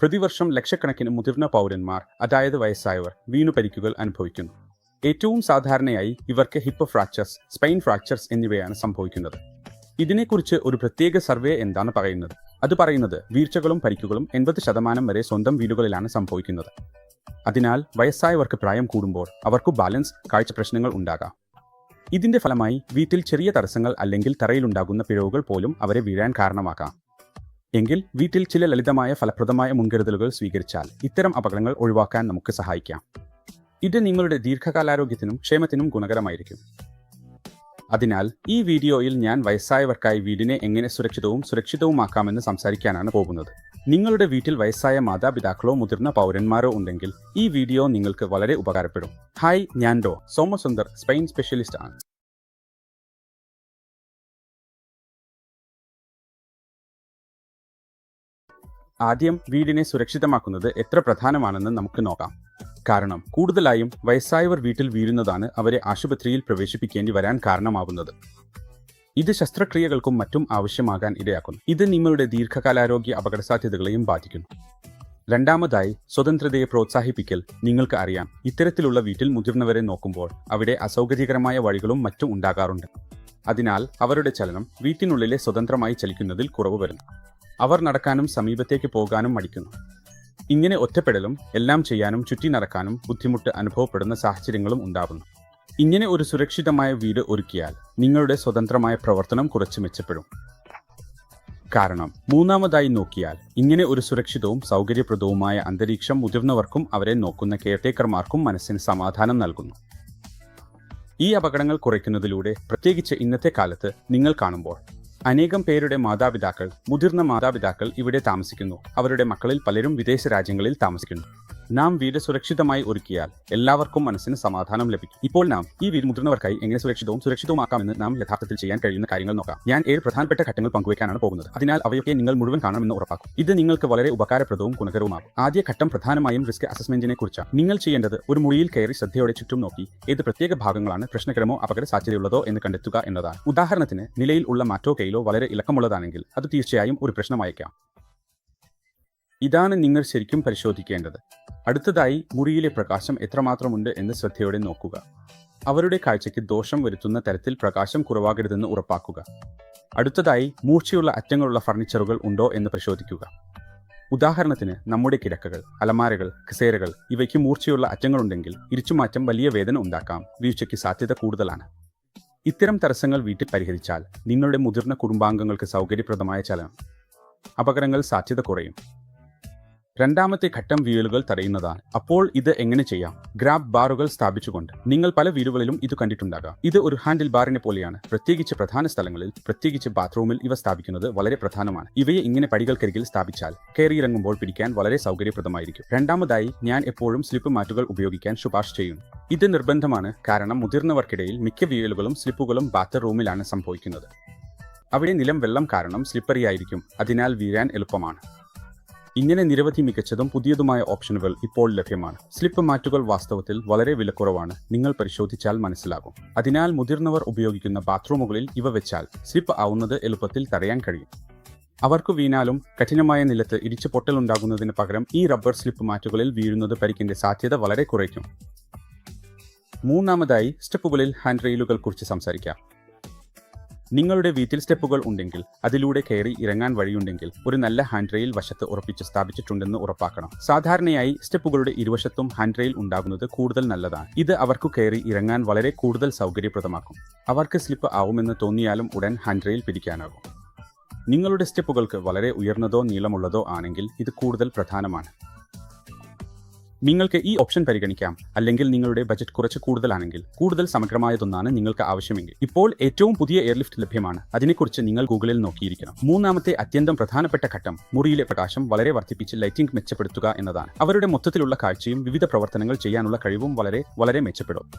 പ്രതിവർഷം ലക്ഷക്കണക്കിന് മുതിർന്ന പൗരന്മാർ അതായത് വയസ്സായവർ വീണു പരിക്കുകൾ അനുഭവിക്കുന്നു. ഏറ്റവും സാധാരണയായി ഇവർക്ക് ഹിപ്പ് ഫ്രാക്ചേഴ്സ് സ്പൈൻ ഫ്രാക്ചേഴ്സ് എന്നിവയാണ് സംഭവിക്കുന്നത്. ഇതിനെക്കുറിച്ച് ഒരു പ്രത്യേക സർവേ എന്താണ് പറയുന്നത്? അത് പറയുന്നത് വീഴ്ചകളും പരിക്കുകളും എൺപത് ശതമാനം വരെ സ്വന്തം വീടുകളിലാണ് സംഭവിക്കുന്നത്. അതിനാൽ വയസ്സായവർക്ക് പ്രായം കൂടുമ്പോൾ അവർക്ക് ബാലൻസ് കാഴ്ച പ്രശ്നങ്ങൾ ഉണ്ടാകാം. ഇതിന്റെ ഫലമായി വീട്ടിൽ ചെറിയ തടസ്സങ്ങൾ അല്ലെങ്കിൽ തറയിലുണ്ടാകുന്ന പിഴവുകൾ പോലും അവരെ വീഴാൻ കാരണമാക്കാം എങ്കിൽ വീട്ടിൽ ചില ലളിതമായ ഫലപ്രദമായ മുൻകരുതലുകൾ സ്വീകരിച്ചാൽ ഇത്തരം അപകടങ്ങൾ ഒഴിവാക്കാൻ നമുക്ക് സഹായിക്കാം. ഇത് നിങ്ങളുടെ ദീർഘകാലാരോഗ്യത്തിനും ക്ഷേമത്തിനും ഗുണകരമായിരിക്കും. അതിനാൽ ഈ വീഡിയോയിൽ ഞാൻ വയസ്സായവർക്കായി വീടിനെ എങ്ങനെ സുരക്ഷിതവും സുരക്ഷിതവുമാക്കാമെന്ന് സംസാരിക്കാനാണ് പോകുന്നത്. നിങ്ങളുടെ വീട്ടിൽ വയസ്സായ മാതാപിതാക്കളോ മുതിർന്ന പൗരന്മാരോ ഉണ്ടെങ്കിൽ ഈ വീഡിയോ നിങ്ങൾക്ക് വളരെ ഉപകാരപ്പെടും. ഹായ് ഞാൻ ഡോ. സോമസുന്ദർ സ്പെയിൻ സ്പെഷ്യലിസ്റ്റ് ആണ് ആദ്യം വീടിനെ സുരക്ഷിതമാക്കുന്നത് എത്ര പ്രധാനമാണെന്ന് നമുക്ക് നോക്കാം. കാരണം കൂടുതലായും വയസ്സായവർ വീട്ടിൽ വീഴുന്നതാണ് അവരെ ആശുപത്രിയിൽ പ്രവേശിപ്പിക്കേണ്ടി വരാൻ കാരണമാവുന്നത്. ഇത് ശസ്ത്രക്രിയകൾക്കും മറ്റും ആവശ്യമാകാൻ ഇടയാക്കുന്നു. ഇത് നിങ്ങളുടെ ദീർഘകാലാരോഗ്യ അപകടസാധ്യതകളെയും ബാധിക്കുന്നു. രണ്ടാമതായി സ്വതന്ത്രതയെ പ്രോത്സാഹിപ്പിക്കൽ നിങ്ങൾക്ക് അറിയാം. ഇത്തരത്തിലുള്ള വീട്ടിൽ മുതിർന്നവരെ നോക്കുമ്പോൾ അവിടെ അസൗകര്യകരമായ വഴികളും മറ്റും ഉണ്ടാകാറുണ്ട്. അതിനാൽ അവരുടെ ചലനം വീട്ടിനുള്ളിലെ സ്വതന്ത്രമായി ചലിക്കുന്നതിൽ കുറവ് വരുന്നു. അവർ നടക്കാനും സമീപത്തേക്ക് പോകാനും മടിക്കുന്നു. ഇങ്ങനെ ഒറ്റപ്പെടലും എല്ലാം ചെയ്യാനും ചുറ്റി നടക്കാനും ബുദ്ധിമുട്ട് അനുഭവപ്പെടുന്ന സാഹചര്യങ്ങളും ഉണ്ടാകുന്നു ഇങ്ങനെ ഒരു സുരക്ഷിതമായ വീട് ഒരുക്കിയാൽ നിങ്ങളുടെ സ്വതന്ത്രമായ പ്രവർത്തനം കുറച്ച് മെച്ചപ്പെടും. കാരണം മൂന്നാമതായി നോക്കിയാൽ ഇങ്ങനെ ഒരു സുരക്ഷിതവും സൗകര്യപ്രദവുമായ അന്തരീക്ഷം മുതിർന്നവർക്കും അവരെ നോക്കുന്ന കെയർടേക്കർമാർക്കും മനസ്സിന് സമാധാനം നൽകുന്നു. ഈ അപകടങ്ങൾ കുറയ്ക്കുന്നതിലൂടെ പ്രത്യേകിച്ച് ഇന്നത്തെ കാലത്ത് നിങ്ങൾ കാണുമ്പോൾ അനേകം പേരുടെ മാതാപിതാക്കൾ മുതിർന്ന മാതാപിതാക്കൾ ഇവിടെ താമസിക്കുന്നു. അവരുടെ മക്കളിൽ പലരും വിദേശ രാജ്യങ്ങളിൽ താമസിക്കുന്നു. നാം വീട് സുരക്ഷിതമായി ഒരുക്കിയാൽ എല്ലാവർക്കും മനസ്സിന് സമാധാനം ലഭിക്കും. ഇപ്പോൾ നാം ഈ വീട് മുതിർന്നവർക്കായി എങ്ങനെ സുരക്ഷിതവും സുരക്ഷിതവുമാക്കാമെന്ന് നാം യഥാർത്ഥത്തിൽ ചെയ്യാൻ കഴിയുന്ന കാര്യങ്ങൾ നോക്കാം. ഞാൻ ഏഴ് പ്രധാനപ്പെട്ട ഘട്ടങ്ങൾ പങ്കുവയ്ക്കാനാണ് പോകുന്നത്. അതിനാൽ അവയൊക്കെ നിങ്ങൾ മുഴുവൻ കാണണമെന്ന് ഉറപ്പാക്കും. ഇത് നിങ്ങൾക്ക് വളരെ ഉപകാരപ്രദവും ഗുണകരവുമാകും. ആദ്യ ഘട്ടം പ്രധാനമായും റിസ്ക് അസസ്മെന്റിനെ കുറിച്ചാണ്. നിങ്ങൾ ചെയ്യേണ്ടത് ഒരു മുറിയിൽ കയറി ശ്രദ്ധയോടെ ചുറ്റും നോക്കി ഏത് പ്രത്യേക ഭാഗങ്ങളാണ് പ്രശ്നകരമോ അപകട സാധ്യതയുള്ളതോ എന്ന് കണ്ടെത്തുക എന്നതാണ്. ഉദാഹരണത്തിന് നിലയിൽ ഉള്ള മാറ്റോ കെയിലോ വളരെ ഇളക്കമുള്ളതാണെങ്കിൽ അത് തീർച്ചയായും ഒരു പ്രശ്നമായേക്കാം. ഇതാണ് നിങ്ങൾ ശരിക്കും പരിശോധിക്കേണ്ടത്. അടുത്തതായി മുറിയിലെ പ്രകാശം എത്രമാത്രമുണ്ട് എന്ന് ശ്രദ്ധയോടെ നോക്കുക. അവരുടെ കാഴ്ചയ്ക്ക് ദോഷം വരുത്തുന്ന തരത്തിൽ പ്രകാശം കുറവാകരുതെന്ന് ഉറപ്പാക്കുക. അടുത്തതായി മൂർച്ചയുള്ള അറ്റങ്ങളുള്ള ഫർണിച്ചറുകൾ ഉണ്ടോ എന്ന് പരിശോധിക്കുക. ഉദാഹരണത്തിന് നമ്മുടെ കിടക്കകൾ അലമാരകൾ കസേരകൾ ഇവയ്ക്ക് മൂർച്ചയുള്ള അറ്റങ്ങളുണ്ടെങ്കിൽ ഇരിച്ചുമാറ്റം വലിയ വേദന ഉണ്ടാക്കാം. വീഴ്ചയ്ക്ക് സാധ്യത കൂടുതലാണ്. ഇത്തരം തടസ്സങ്ങൾ വീട്ടിൽ പരിഹരിച്ചാൽ നിങ്ങളുടെ മുതിർന്ന കുടുംബാംഗങ്ങൾക്ക് സൗകര്യപ്രദമായ ചലനം. അപകടങ്ങൾ സാധ്യത കുറയും. രണ്ടാമത്തെ ഘട്ടം വീലുകൾ തടയുന്നതാണ്. അപ്പോൾ ഇത് എങ്ങനെ ചെയ്യാം? ഗ്രാബ് ബാറുകൾ സ്ഥാപിച്ചുകൊണ്ട്. നിങ്ങൾ പല വീടുകളിലും ഇത് കണ്ടിട്ടുണ്ടാകാം. ഇത് ഒരു ഹാൻഡിൽ ബാറിനെ പോലെയാണ്. പ്രത്യേകിച്ച് പ്രധാന സ്ഥലങ്ങളിൽ പ്രത്യേകിച്ച് ബാത്റൂമിൽ ഇവ സ്ഥാപിക്കുന്നത് വളരെ പ്രധാനമാണ്. ഇവയെ ഇങ്ങനെ പടികൾക്കരികിൽ സ്ഥാപിച്ചാൽ കയറിയിറങ്ങുമ്പോൾ പിടിക്കാൻ വളരെ സൗകര്യപ്രദമായിരിക്കും. രണ്ടാമതായി ഞാൻ എപ്പോഴും സ്ലിപ്പ് മാറ്റുകൾ ഉപയോഗിക്കാൻ ശുപാർശ ചെയ്യുന്നു. ഇത് നിർബന്ധമാണ്. കാരണം മുതിർന്നവർക്കിടയിൽ മിക്ക വീലുകളും സ്ലിപ്പുകളും ബാത്റൂമിലാണ് സംഭവിക്കുന്നത്. അവിടെ നിലം വെള്ളം കാരണം സ്ലിപ്പറിയായിരിക്കും അതിനാൽ വീഴാൻ എളുപ്പമാണ്. ഇങ്ങനെ നിരവധി മികച്ചതും പുതിയതുമായ ഓപ്ഷനുകൾ ഇപ്പോൾ ലഭ്യമാണ്. സ്ലിപ്പ് മാറ്റുകൾ വാസ്തവത്തിൽ വളരെ വിലക്കുറവാണ്. നിങ്ങൾ പരിശോധിച്ചാൽ മനസ്സിലാകും. അതിനാൽ മുതിർന്നവർ ഉപയോഗിക്കുന്ന ബാത്റൂമുകളിൽ ഇവ വെച്ചാൽ സ്ലിപ്പ് ആവുന്നത് എളുപ്പത്തിൽ തടയാൻ കഴിയും. അവർക്ക് വീണാലും കഠിനമായ നിലത്ത് ഇടിച്ചു പൊട്ടലുണ്ടാകുന്നതിന് പകരം ഈ റബ്ബർ സ്ലിപ്പ് മാറ്റുകളിൽ വീഴുന്നത് പരിക്കിന്റെ സാധ്യത വളരെ കുറയ്ക്കും. മൂന്നാമതായി സ്റ്റെപ്പുകളിൽ ഹാൻഡ് റെയിലുകൾ കുറിച്ച് സംസാരിക്കാം. നിങ്ങളുടെ വീട്ടിൽ സ്റ്റെപ്പുകൾ ഉണ്ടെങ്കിൽ അതിലൂടെ കയറി ഇറങ്ങാൻ വഴിയുണ്ടെങ്കിൽ ഒരു നല്ല ഹാൻഡ് റെയിൽ വശത്ത് ഉറപ്പിച്ച് സ്ഥാപിച്ചിട്ടുണ്ടെന്ന് ഉറപ്പാക്കണം. സാധാരണയായി സ്റ്റെപ്പുകളുടെ ഇരുവശത്തും ഹാൻഡ് റെയിൽ ഉണ്ടാകുന്നത് കൂടുതൽ നല്ലതാണ്. ഇത് അവർക്ക് കയറി ഇറങ്ങാൻ വളരെ കൂടുതൽ സൗകര്യപ്രദമാക്കും. അവർക്ക് സ്ലിപ്പ് ആവുമെന്ന് തോന്നിയാലും ഉടൻ ഹാൻഡ് റെയിൽ പിടിക്കാനാകും. നിങ്ങളുടെ സ്റ്റെപ്പുകൾക്ക് വളരെ ഉയർന്നതോ നീളമുള്ളതോ ആണെങ്കിൽ ഇത് കൂടുതൽ പ്രധാനമാണ്. നിങ്ങൾക്ക് ഈ ഓപ്ഷൻ പരിഗണിക്കാം. അല്ലെങ്കിൽ നിങ്ങളുടെ ബജറ്റ് കുറച്ച് കൂടുതലാണെങ്കിൽ കൂടുതൽ സമഗ്രമായതൊന്നാണ് നിങ്ങൾക്ക് ആവശ്യമെങ്കിൽ. ഇപ്പോൾ ഏറ്റവും പുതിയ എയർലിഫ്റ്റ് ലഭ്യമാണ്. അതിനെക്കുറിച്ച് നിങ്ങൾ ഗൂഗിളിൽ നോക്കിയിരിക്കണം. മൂന്നാമത്തെ അത്യന്തം പ്രധാനപ്പെട്ട ഘട്ടം മുറിയിലെ പ്രകാശം വളരെ വർദ്ധിപ്പിച്ച് ലൈറ്റിംഗ് മെച്ചപ്പെടുത്തുക എന്നതാണ്. അവരുടെ മൊത്തത്തിലുള്ള കാഴ്ചയും വിവിധ പ്രവർത്തനങ്ങൾ ചെയ്യാനുള്ള കഴിവും വളരെ വളരെ മെച്ചപ്പെടും.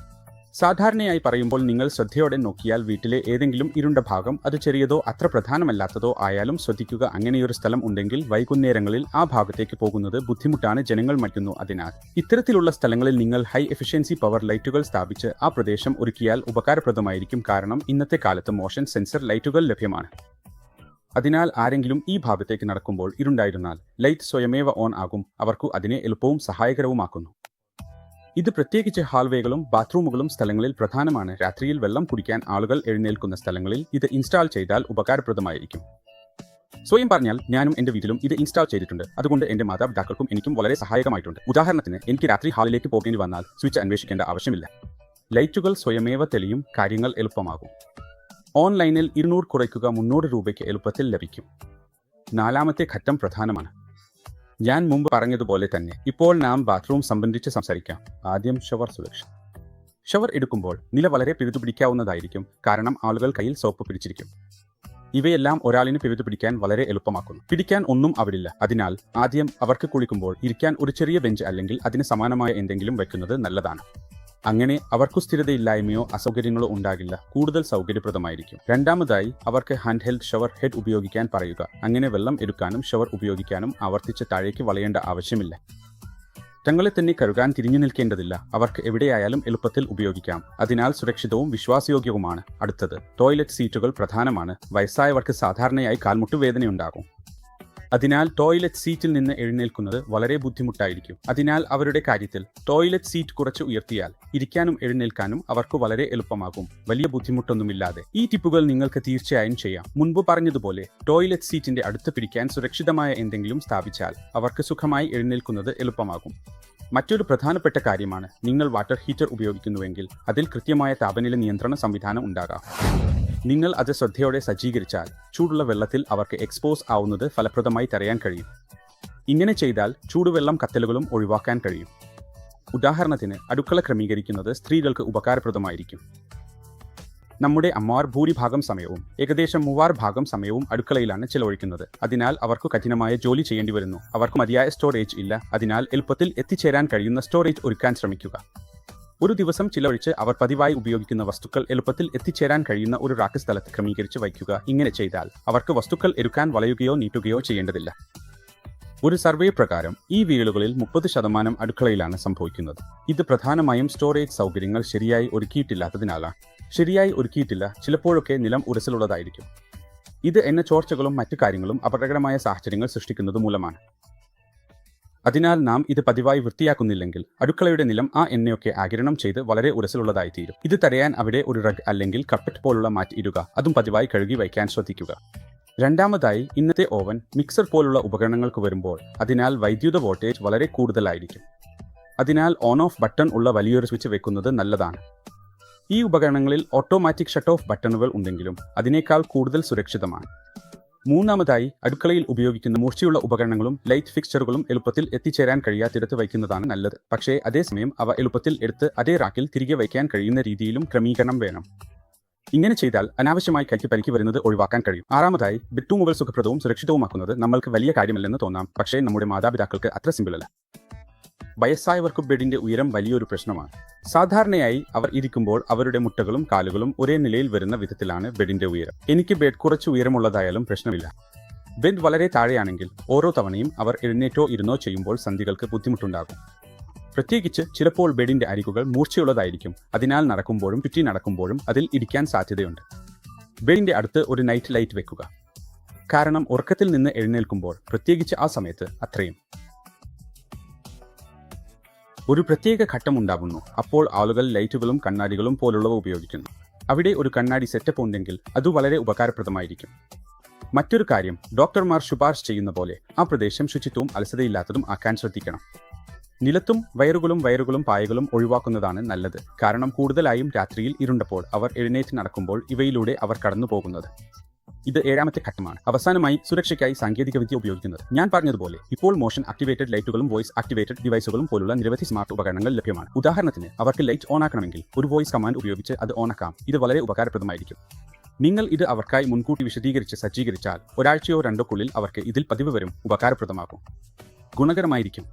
സാധാരണയായി പറയുമ്പോൾ നിങ്ങൾ ശ്രദ്ധയോടെ നോക്കിയാൽ വീട്ടിലെ ഏതെങ്കിലും ഇരുണ്ട ഭാഗം അത് ചെറിയതോ അത്ര പ്രധാനമല്ലാത്തതോ ആയാലും ശ്രദ്ധിക്കുക അങ്ങനെയൊരു സ്ഥലം ഉണ്ടെങ്കിൽ വൈകുന്നേരങ്ങളിൽ ആ ഭാഗത്തേക്ക് പോകുന്നത് ബുദ്ധിമുട്ടാണ് ജനങ്ങൾ മറ്റുന്നു അതിനാൽ ഇത്തരത്തിലുള്ള സ്ഥലങ്ങളിൽ നിങ്ങൾ ഹൈ എഫിഷ്യൻസി പവർ ലൈറ്റുകൾ സ്ഥാപിച്ച് ആ പ്രദേശം ഒരുക്കിയാൽ ഉപകാരപ്രദമായിരിക്കും. കാരണം ഇന്നത്തെ കാലത്ത് മോഷൻ സെൻസർ ലൈറ്റുകൾ ലഭ്യമാണ്. അതിനാൽ ആരെങ്കിലും ഈ ഭാഗത്തേക്ക് നടക്കുമ്പോൾ ഇരുണ്ടായിരുന്നാൽ ലൈറ്റ് സ്വയമേവ ഓൺ ആകും. അവർക്കു അതിനെ എളുപ്പവും സഹായകരവുമാക്കുന്നു. ഇത് പ്രത്യേകിച്ച് ഹാൾവേകളും ബാത്റൂമുകളും സ്ഥലങ്ങളിൽ പ്രധാനമാണ്. രാത്രിയിൽ വെള്ളം കുടിക്കാൻ ആളുകൾ എഴുന്നേൽക്കുന്ന സ്ഥലങ്ങളിൽ ഇത് ഇൻസ്റ്റാൾ ചെയ്താൽ ഉപകാരപ്രദമായിരിക്കും. സ്വയം പറഞ്ഞാൽ ഞാനും എന്റെ വീട്ടിലും ഇത് ഇൻസ്റ്റാൾ ചെയ്തിട്ടുണ്ട്. അതുകൊണ്ട് എന്റെ മാതാപിതാക്കൾക്കും എനിക്കും വളരെ സഹായകമായിട്ടുണ്ട്. ഉദാഹരണത്തിന് എനിക്ക് രാത്രി ഹാളിലേക്ക് പോകേണ്ടി വന്നാൽ സ്വിച്ച് അന്വേഷിക്കേണ്ട ആവശ്യമില്ല. ലൈറ്റുകൾ സ്വയമേവ തെളിയും കാര്യങ്ങൾ എളുപ്പമാകും. ഓൺലൈനിൽ ഇരുന്നൂറ് കുറയ്ക്കുക മുന്നൂറ് രൂപയ്ക്ക് എളുപ്പത്തിൽ ലഭിക്കും. നാലാമത്തെ ഘട്ടം പ്രധാനമാണ്. ഞാൻ മുമ്പ് പറഞ്ഞതുപോലെ തന്നെ ഇപ്പോൾ നാം ബാത്റൂം സംബന്ധിച്ച് സംസാരിക്കാം. ആദ്യം ഷവർ സുരക്ഷ. ഷവർ എടുക്കുമ്പോൾ നില വളരെ പിഴുതു പിടിക്കാവുന്നതായിരിക്കും കാരണം ആളുകൾ കയ്യിൽ സോപ്പ് പിടിച്ചിരിക്കും. ഇവയെല്ലാം ഒരാളിന് പിഴുതു പിടിക്കാൻ വളരെ എളുപ്പമാക്കുന്നു. പിടിക്കാൻ ഒന്നും അവരില്ല. അതിനാൽ ആദ്യം അവർക്ക് കുളിക്കുമ്പോൾ ഇരിക്കാൻ ഒരു ചെറിയ ബെഞ്ച് അല്ലെങ്കിൽ അതിന് സമാനമായ എന്തെങ്കിലും വെക്കുന്നത് നല്ലതാണ്. അങ്ങനെ അവർക്കു സ്ഥിരതയില്ലായ്മയോ അസൗകര്യങ്ങളോ ഉണ്ടാകില്ല. കൂടുതൽ സൗകര്യപ്രദമായിരിക്കും. രണ്ടാമതായി അവർക്ക് ഹാൻഡ് ഹെൽഡ് ഷവർ ഹെഡ് ഉപയോഗിക്കാൻ പറയുക. അങ്ങനെ വെള്ളം എടുക്കാനും ഷവർ ഉപയോഗിക്കാനും ആവർത്തിച്ച് താഴേക്ക് വളയേണ്ട ആവശ്യമില്ല. തങ്ങളെ തന്നെ കരുകാൻ തിരിഞ്ഞു നിൽക്കേണ്ടതില്ല. അവർക്ക് എവിടെയായാലും എളുപ്പത്തിൽ ഉപയോഗിക്കാം. അതിനാൽ സുരക്ഷിതവും വിശ്വാസയോഗ്യവുമാണ് അടുത്തത്. ടോയ്ലറ്റ് സീറ്റുകൾ പ്രധാനമാണ്. വയസ്സായവർക്ക് സാധാരണയായി കാൽമുട്ടുവേദനയുണ്ടാകും അതിനാൽ ടോയ്ലറ്റ് സീറ്റിൽ നിന്ന് എഴുന്നേൽക്കുന്നത് വളരെ ബുദ്ധിമുട്ടായിരിക്കും. അതിനാൽ അവരുടെ കാര്യത്തിൽ ടോയ്ലറ്റ് സീറ്റ് കുറച്ച് ഉയർത്തിയാൽ ഇരിക്കാനും എഴുന്നേൽക്കാനും അവർക്ക് വളരെ എളുപ്പമാകും. വലിയ ബുദ്ധിമുട്ടൊന്നുമില്ലാതെ. ഈ ടിപ്പുകൾ നിങ്ങൾക്ക് തീർച്ചയായും ചെയ്യാം. മുൻപ് പറഞ്ഞതുപോലെ ടോയ്ലറ്റ് സീറ്റിന്റെ അടുത്ത് പിടിക്കാൻ സുരക്ഷിതമായ എന്തെങ്കിലും സ്ഥാപിച്ചാൽ അവർക്ക് സുഖമായി എഴുന്നേൽക്കുന്നത് എളുപ്പമാകും. മറ്റൊരു പ്രധാനപ്പെട്ട കാര്യമാണ് നിങ്ങൾ വാട്ടർ ഹീറ്റർ ഉപയോഗിക്കുന്നുവെങ്കിൽ അതിൽ കൃത്യമായ താപനില നിയന്ത്രണ സംവിധാനം ഉണ്ടാകാം. നിങ്ങൾ അത് ശ്രദ്ധയോടെ സജ്ജീകരിച്ചാൽ ചൂടുള്ള വെള്ളത്തിൽ അവർക്ക് എക്സ്പോസ് ആവുന്നത് ഫലപ്രദമായി തടയാൻ കഴിയും. ഇങ്ങനെ ചെയ്താൽ ചൂടുവെള്ളം കത്തലുകളും ഒഴിവാക്കാൻ കഴിയും. ഉദാഹരണത്തിന് അടുക്കള ക്രമീകരിക്കുന്നത് സ്ത്രീകൾക്ക് ഉപകാരപ്രദമായിരിക്കും. നമ്മുടെ അമ്മമാർ ഭൂരിഭാഗം സമയവും ഏകദേശം മൂവാർ ഭാഗം സമയവും അടുക്കളയിലാണ് ചെലവഴിക്കുന്നത്. അതിനാൽ അവർക്ക് കഠിനമായ ജോലി ചെയ്യേണ്ടി വരുന്നു. അവർക്ക് മതിയായ സ്റ്റോറേജ് ഇല്ല. അതിനാൽ എളുപ്പത്തിൽ എത്തിച്ചേരാൻ കഴിയുന്ന സ്റ്റോറേജ് ഒരുക്കാൻ ശ്രമിക്കുക. ഒരു ദിവസം ചിലവഴിച്ച് അവർ പതിവായി ഉപയോഗിക്കുന്ന വസ്തുക്കൾ എളുപ്പത്തിൽ എത്തിച്ചേരാൻ കഴിയുന്ന ഒരു റാക്ക് സ്ഥലത്ത് ക്രമീകരിച്ച് വയ്ക്കുക ഇങ്ങനെ ചെയ്താൽ അവർക്ക് വസ്തുക്കൾ എടുക്കാൻ വളയുകയോ നീട്ടുകയോ ചെയ്യേണ്ടതില്ല. ഒരു സർവേ പ്രകാരം ഈ വീടുകളിൽ മുപ്പത് ശതമാനം അടുക്കളയിലാണ് സംഭവിക്കുന്നത്. ഇത് പ്രധാനമായും സ്റ്റോറേജ് സൗകര്യങ്ങൾ ശരിയായി ഒരുക്കിയിട്ടില്ലാത്തതിനാലാണ്. ശരിയായി ഒരുക്കിയിട്ടില്ല ചിലപ്പോഴൊക്കെ നിലം ഉരസലുള്ളതായിരിക്കും. ഇത് എന്ന ചോർച്ചകളും മറ്റു കാര്യങ്ങളും അപകടകരമായ സാഹചര്യങ്ങൾ സൃഷ്ടിക്കുന്നത് മൂലമാണ്. അതിനാൽ നാം ഇത് പതിവായി വൃത്തിയാക്കുന്നില്ലെങ്കിൽ അടുക്കളയുടെ നിലം ആ എണ്ണയൊക്കെ ആകിരണം ചെയ്ത് വളരെ ഉരസലുള്ളതായി തീരും ഇത് തടയാൻ അവിടെ ഒരു റഗ് അല്ലെങ്കിൽ കപ്പറ്റ് പോലുള്ള മാറ്റി ഇടുക. അതും പതിവായി കഴുകി വയ്ക്കാൻ ശ്രദ്ധിക്കുക. രണ്ടാമതായി ഇന്നത്തെ ഓവൻ മിക്സർ പോലുള്ള ഉപകരണങ്ങൾക്ക് വരുമ്പോൾ അതിനാൽ വൈദ്യുത വോൾട്ടേജ് വളരെ കൂടുതലായിരിക്കും. അതിനാൽ ഓൺ ഓഫ് ബട്ടൺ ഉള്ള വലിയൊരു സ്വിച്ച് വെക്കുന്നത് നല്ലതാണ്. ഈ ഉപകരണങ്ങളിൽ ഓട്ടോമാറ്റിക് ഷട്ട് ഓഫ് ബട്ടണുകൾ ഉണ്ടെങ്കിലും അതിനേക്കാൾ കൂടുതൽ സുരക്ഷിതമാണ്. മൂന്നാമതായി അടുക്കളയിൽ ഉപയോഗിക്കുന്ന മൂർച്ചയുള്ള ഉപകരണങ്ങളും ലൈറ്റ് ഫിക്സ്ചറുകളും എളുപ്പത്തിൽ എത്തിച്ചേരാൻ കഴിയാത്തിടത്ത് വയ്ക്കുന്നതാണ് നല്ലത്. പക്ഷേ അതേസമയം അവ എളുപ്പത്തിൽ എടുത്ത് അതേ റാക്കിൽ തിരികെ വയ്ക്കാൻ കഴിയുന്ന രീതിയിലും ക്രമീകരണം വേണം. ഇങ്ങനെ ചെയ്താൽ അനാവശ്യമായി കൈക്ക് പരിക്ക് വരുന്നത് ഒഴിവാക്കാൻ കഴിയും. ആറാമതായി ബെഡ്റൂമുകൾ സുഖപ്രദവും സുരക്ഷിതവുമാക്കുന്നത് നമ്മൾക്ക് വലിയ കാര്യമല്ലെന്ന് തോന്നാം. പക്ഷേ നമ്മുടെ മാതാപിതാക്കൾക്ക് അത്ര സിമ്പിളല്ല. വയസ്സായവർക്ക് ബെഡിന്റെ ഉയരം വലിയൊരു പ്രശ്നമാണ്. സാധാരണയായി അവർ ഇരിക്കുമ്പോൾ അവരുടെ മുട്ടകളും കാലുകളും ഒരേ നിലയിൽ വരുന്ന വിധത്തിലാണ് ബെഡിന്റെ ഉയരം. എനിക്ക് ബെഡ് കുറച്ച് ഉയരമുള്ളതായാലും പ്രശ്നമില്ല. ബെഡ് വളരെ താഴെയാണെങ്കിൽ ഓരോ തവണയും അവർ എഴുന്നേറ്റോ ഇരുന്നോ ചെയ്യുമ്പോൾ സന്ധികൾക്ക് ബുദ്ധിമുട്ടുണ്ടാകും. പ്രത്യേകിച്ച് ചിലപ്പോൾ ബെഡിന്റെ അരികുകൾ മൂർച്ചയുള്ളതായിരിക്കും. അതിനാൽ നടക്കുമ്പോഴും ചുറ്റി നടക്കുമ്പോഴും അതിൽ ഇരിക്കാൻ സാധ്യതയുണ്ട്. ബെഡിന്റെ അടുത്ത് ഒരു നൈറ്റ് ലൈറ്റ് വെക്കുക. കാരണം ഉറക്കത്തിൽ നിന്ന് എഴുന്നേൽക്കുമ്പോൾ പ്രത്യേകിച്ച് ആ സമയത്ത് അത്രയും. ഒരു പ്രത്യേക ഘട്ടം ഉണ്ടാകുന്നു. അപ്പോൾ ആളുകൾ ലൈറ്റുകളും കണ്ണാടികളും പോലുള്ളവ ഉപയോഗിക്കുന്നു. അവിടെ ഒരു കണ്ണാടി സെറ്റപ്പ് ഉണ്ടെങ്കിൽ അത് വളരെ ഉപകാരപ്രദമായിരിക്കും. മറ്റൊരു കാര്യം ഡോക്ടർമാർ ശുപാർശ ചെയ്യുന്ന പോലെ ആ പ്രദേശം ശുചിത്വവും അലസതയില്ലാത്തതും ആക്കാൻ ശ്രദ്ധിക്കണം. നിലത്തും വയറുകളും വയറുകളും പായകളും ഒഴിവാക്കുന്നതാണ് നല്ലത്. കാരണം കൂടുതലായും രാത്രിയിൽ ഇരുണ്ടപ്പോൾ അവർ എഴുന്നേറ്റ് നടക്കുമ്പോൾ ഇവയിലൂടെ അവർ കടന്നു പോകുന്നത് ഇത് ഏഴാമത്തെ ഘട്ടമാണ്. അവസാനമായി സുരക്ഷയ്ക്കായി സാങ്കേതിക വിദ്യ ഉപയോഗിക്കുന്നത്. ഞാൻ പറഞ്ഞതുപോലെ ഇപ്പോൾ മോഷൻ ആക്ടിവേറ്റഡ് ലൈറ്റുകളും വോയിസ് ആക്ടിവേറ്റഡ് ഡിവൈസുകളും പോലുള്ള നിരവധി സ്മാർട്ട് ഉപകരണങ്ങൾ ലഭ്യമാണ്. ഉദാഹരണത്തിന് അവർക്ക് ലൈറ്റ് ഓൺ ആക്കണമെങ്കിൽ ഒരു വോയിസ് കമാൻഡ് ഉപയോഗിച്ച് അത് ഓൺ ആക്കാം ഇത് വളരെ ഉപകാരപ്രദമായിരിക്കും. നിങ്ങൾ ഇത് അവർക്കായി മുൻകൂട്ടി വിശദീകരിച്ച് സജ്ജീകരിച്ചാൽ ഒരാഴ്ചയോ രണ്ടോക്കുള്ളിൽ അവർക്ക് ഇതിൽ പതിവ് വരും. ഉപകാരപ്രദമാകും. ഗുണകരമായിരിക്കും.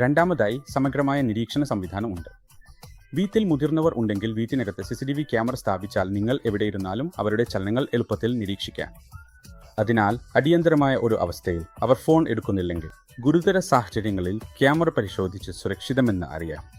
രണ്ടാമതായി സമഗ്രമായ നിരീക്ഷണ സംവിധാനം ഉണ്ട്. വീട്ടിൽ മുതിർന്നവർ ഉണ്ടെങ്കിൽ വീട്ടിനകത്ത് C C T V camera സ്ഥാപിച്ചാൽ നിങ്ങൾ എവിടെയിരുന്നാലും അവരുടെ ചലനങ്ങൾ എളുപ്പത്തിൽ നിരീക്ഷിക്കാം. അതിനാൽ അടിയന്തരമായ ഒരു അവസ്ഥയിൽ അവർ ഫോൺ എടുക്കുന്നില്ലെങ്കിൽ ഗുരുതര സാഹചര്യങ്ങളിൽ ക്യാമറ പരിശോധിച്ച് സുരക്ഷിതമെന്ന് അറിയാം.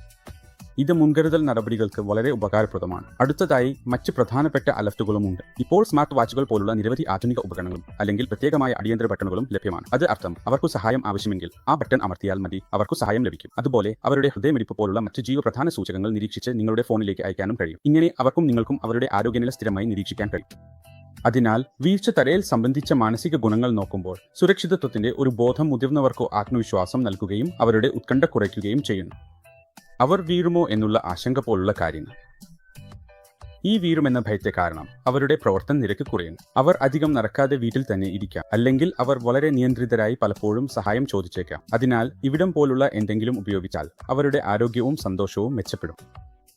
ഇത് മുൻകരുതൽ നടപടികൾക്ക് വളരെ ഉപകാരപ്രദമാണ്. അടുത്തതായി മറ്റ് പ്രധാനപ്പെട്ട അലർട്ടുകളുമുണ്ട്. ഇപ്പോൾ സ്മാർട്ട് വാച്ചുകൾ പോലുള്ള നിരവധി ആധുനിക ഉപകരണങ്ങളും അല്ലെങ്കിൽ പ്രത്യേകമായ അടിയന്തര ബട്ടണുകളും ലഭ്യമാണ്. അത് അർത്ഥം അവർക്ക് സഹായം ആവശ്യമെങ്കിൽ ആ ബട്ടൺ അമർത്തിയാൽ മതി അവർക്ക് സഹായം ലഭിക്കും. അതുപോലെ അവരുടെ ഹൃദയമിടിപ്പ് പോലുള്ള മറ്റ് ജീവപ്രധാന സൂചകങ്ങൾ നിരീക്ഷിച്ച് നിങ്ങളുടെ ഫോണിലേക്ക് അയക്കാനും കഴിയും. ഇങ്ങനെ അവർക്കും നിങ്ങൾക്കും അവരുടെ ആരോഗ്യനില സ്ഥിരമായി നിരീക്ഷിക്കാൻ കഴിയും. അതിനാൽ വീഴ്ച തടയൽ സംബന്ധിച്ച മാനസിക ഗുണങ്ങൾ നോക്കുമ്പോൾ സുരക്ഷിതത്വത്തിന്റെ ഒരു ബോധം മുതിർന്നവർക്കോ ആത്മവിശ്വാസം നൽകുകയും അവരുടെ ഉത്കണ്ഠ കുറയ്ക്കുകയും ചെയ്യുന്നു. അവർ വീഴുമോ എന്നുള്ള ആശങ്ക പോലുള്ള കാര്യങ്ങൾ. ഈ വീഴുമെന്ന ഭയത്തെ കാരണം അവരുടെ പ്രവർത്തന നിരക്ക് കുറയുന്നു അവർ അധികം നടക്കാതെ വീട്ടിൽ തന്നെ ഇരിക്കാം. അല്ലെങ്കിൽ അവർ വളരെ നിയന്ത്രിതരായി പലപ്പോഴും സഹായം ചോദിച്ചേക്കാം. അതിനാൽ ഇവിടം പോലുള്ള എന്തെങ്കിലും ഉപയോഗിച്ചാൽ അവരുടെ ആരോഗ്യവും സന്തോഷവും മെച്ചപ്പെടും.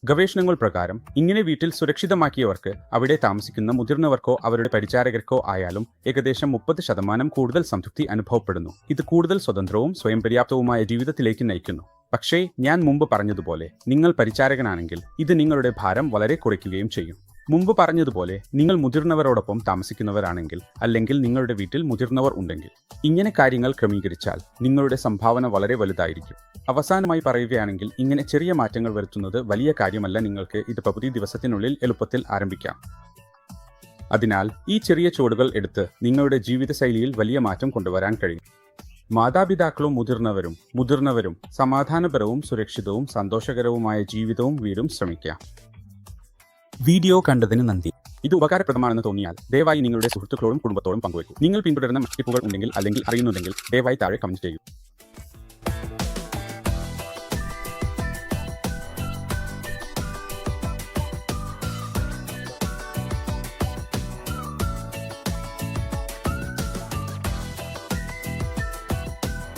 ഗവേഷണങ്ങൾ പ്രകാരം ഇങ്ങനെ വീട്ടിൽ സുരക്ഷിതമാക്കിയവർക്ക് അവിടെ താമസിക്കുന്ന മുതിർന്നവർക്കോ അവരുടെ പരിചാരകർക്കോ ആയാലും ഏകദേശം മുപ്പത് ശതമാനം കൂടുതൽ സംതൃപ്തി അനുഭവപ്പെടുന്നു. ഇത് കൂടുതൽ സ്വതന്ത്രവും സ്വയം പര്യാപ്തവുമായ ജീവിതത്തിലേക്ക് നയിക്കുന്നു. പക്ഷേ ഞാൻ മുമ്പ് പറഞ്ഞതുപോലെ നിങ്ങൾ പരിചാരകനാണെങ്കിൽ ഇത് നിങ്ങളുടെ ഭാരം വളരെ കുറയ്ക്കുകയും ചെയ്യും. മുമ്പ് പറഞ്ഞതുപോലെ നിങ്ങൾ മുതിർന്നവരോടൊപ്പം താമസിക്കുന്നവരാണെങ്കിൽ അല്ലെങ്കിൽ നിങ്ങളുടെ വീട്ടിൽ മുതിർന്നവർ ഉണ്ടെങ്കിൽ ഇങ്ങനെ കാര്യങ്ങൾ ക്രമീകരിച്ചാൽ നിങ്ങളുടെ സംഭാവന വളരെ വലുതായിരിക്കും. അവസാനമായി പറയുകയാണെങ്കിൽ ഇങ്ങനെ ചെറിയ മാറ്റങ്ങൾ വരുത്തുന്നത് വലിയ കാര്യമല്ല നിങ്ങൾക്ക് ഇത് പകുതി ദിവസത്തിനുള്ളിൽ എളുപ്പത്തിൽ ആരംഭിക്കാം. അതിനാൽ ഈ ചെറിയ ചുവടുകൾ എടുത്ത് നിങ്ങളുടെ ജീവിതശൈലിയിൽ വലിയ മാറ്റം കൊണ്ടുവരാൻ കഴിയും. മാതാപിതാക്കളും മുതിർന്നവരും മുതിർന്നവരും സമാധാനപരവും സുരക്ഷിതവും സന്തോഷകരവുമായ ജീവിതവും വീടും ശ്രമിക്കുക. വീഡിയോ കണ്ടതിന് നന്ദി. ഇത് ഉപകാരപ്രദമാണെന്ന് തോന്നിയാൽ ദയവായി നിങ്ങളുടെ സുഹൃത്തുക്കളോടും കുടുംബത്തോടും പങ്കുവയ്ക്കും. നിങ്ങൾ പിന്തുടരുന്ന മഷ്ടിപ്പുകൾ ഉണ്ടെങ്കിൽ അല്ലെങ്കിൽ അറിയുന്നുണ്ടെങ്കിൽ ദയവായി താഴെ കമന്റ് ചെയ്യൂ.